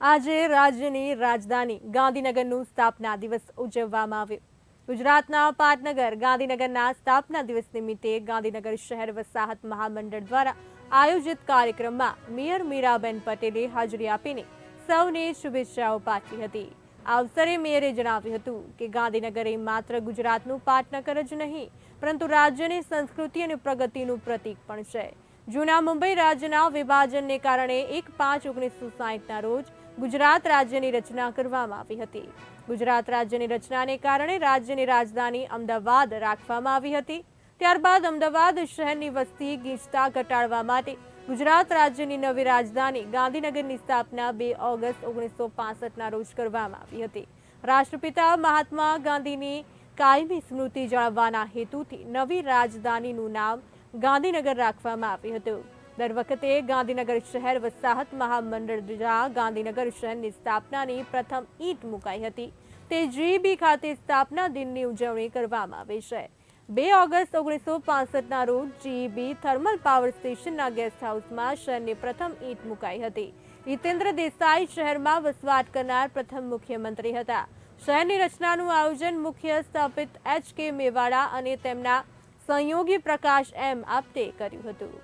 આજે રાજ્યની રાજધાની ગાંધીનગરનું સ્થાપના દિવસ ઉજવવામાં આવ્યો. ગુજરાતના પાટનગર ગાંધીનગરના સ્થાપના દિવસ નિમિત્તે ગાંધીનગર શહેર વસાહત મહામંડળ દ્વારા આયોજિત કાર્યક્રમમાં મેયર મીરાબેન પટેલે હાજરી આપીને સૌને શુભેચ્છાઓ પાઠવી હતી. આ અવસરે મેયરે જણાવ્યું હતું કે ગાંધીનગર એ માત્ર ગુજરાતનું પાટનગર જ નહીં, પરંતુ રાજ્યની સંસ્કૃતિ અને પ્રગતિનું પ્રતીક પણ છે. જૂના મુંબઈ રાજ્યના વિભાજનને કારણે એક પાંચ ઓગણીસો સાહીઠના રોજ ગુજરાત રાજ્યની રચના કરવામાં આવી હતી. ગુજરાત રાજ્યની રચનાને કારણે રાજ્યની રાજધાની અમદાવાદ રાખવામાં આવી હતી. ત્યારબાદ અમદાવાદ શહેરની વસ્તી ગીચતા ઘટાડવા માટે ગુજરાત રાજ્યની નવી રાજધાની ગાંધીનગરની સ્થાપના બે ઓગસ્ટ ઓગણીસો પાસઠના રોજ કરવામાં આવી હતી. રાષ્ટ્રપિતા મહાત્મા ગાંધીની કાયમી સ્મૃતિ જાળવવાના હેતુથી નવી રાજધાનીનું નામ ગાંધીનગર રાખવામાં આવ્યું હતું. દર વખતે ગાંધીનગર શહેર વસાહત મહામંડળ દ્વારા ગાંધીનગર શહેરની સ્થાપનાની પ્રથમ ઈંટ મુકાઈ હતી. તે જીબી ખાતે સ્થાપના દિનની ઉજવણી કરવામાં આવે છે. બે ઓગસ્ટ ઓગણીસો પાસઠના રોજ જીબી થર્મલ પાવર સ્ટેશનના ગેસ્ટ હાઉસમાં શહેરની પ્રથમ ઈંટ મુકાઈ હતી. હિતેન્દ્ર દેસાઈ શહેરમાં વસવાટ કરનાર પ્રથમ મુખ્યમંત્રી હતા. શહેરની રચનાનું આયોજન મુખ્ય સ્થાપિત એચ કે મેવાડા અને તેમના સંયોગી પ્રકાશ એમ આપતે કર્યું હતું.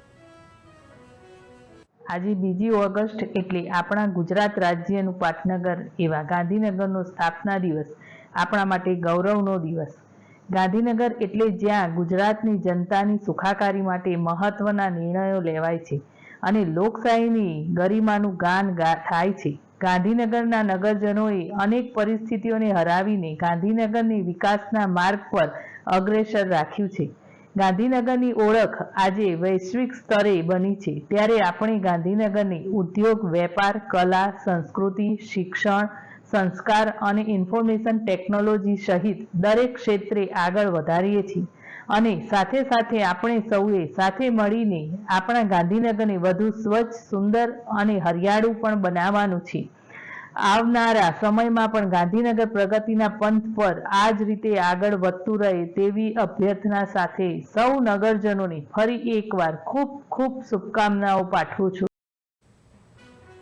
આજે બીજી ઓગસ્ટ એટલે આપણા ગુજરાત રાજ્યનું પાટનગર, એવા ગાંધીનગરનો સ્થાપના દિવસ, આપણા માટે ગૌરવનો દિવસ. ગાંધીનગર એટલે જ્યાં ગુજરાતની જનતાની સુખાકારી માટે મહત્વના નિર્ણયો લેવાય છે અને લોકશાહીની ગરિમાનું ગાન થાય છે. ગાંધીનગરના નગરજનોએ અનેક પરિસ્થિતિઓને હરાવીને ગાંધીનગરની વિકાસના માર્ગ પર અગ્રેસર રાખ્યું છે. ગાંધીનગરની ઓળખ આજે વૈશ્વિક સ્તરે બની છે. ત્યારે આપણે ગાંધીનગરની ઉદ્યોગ, વેપાર, કલા, સંસ્કૃતિ, શિક્ષણ, સંસ્કાર અને ઇન્ફોર્મેશન ટેકનોલોજી સહિત દરેક ક્ષેત્રે આગળ વધારીએ છીએ. અને સાથે સાથે આપણે સૌએ સાથે મળીને આપણા ગાંધીનગરને વધુ સ્વચ્છ, સુંદર અને હરિયાળું પણ બનાવવાનું છે. આવનારા સમયમાં પણ ગાંધીનગર પ્રગતિના પંથ પર આ જ રીતે આગળ વધતું રહે તેવી અભ્યર્થના સાથે સૌ નગરજનોને ફરી એકવાર ખૂબ ખૂબ શુભકામનાઓ પાઠવું છું.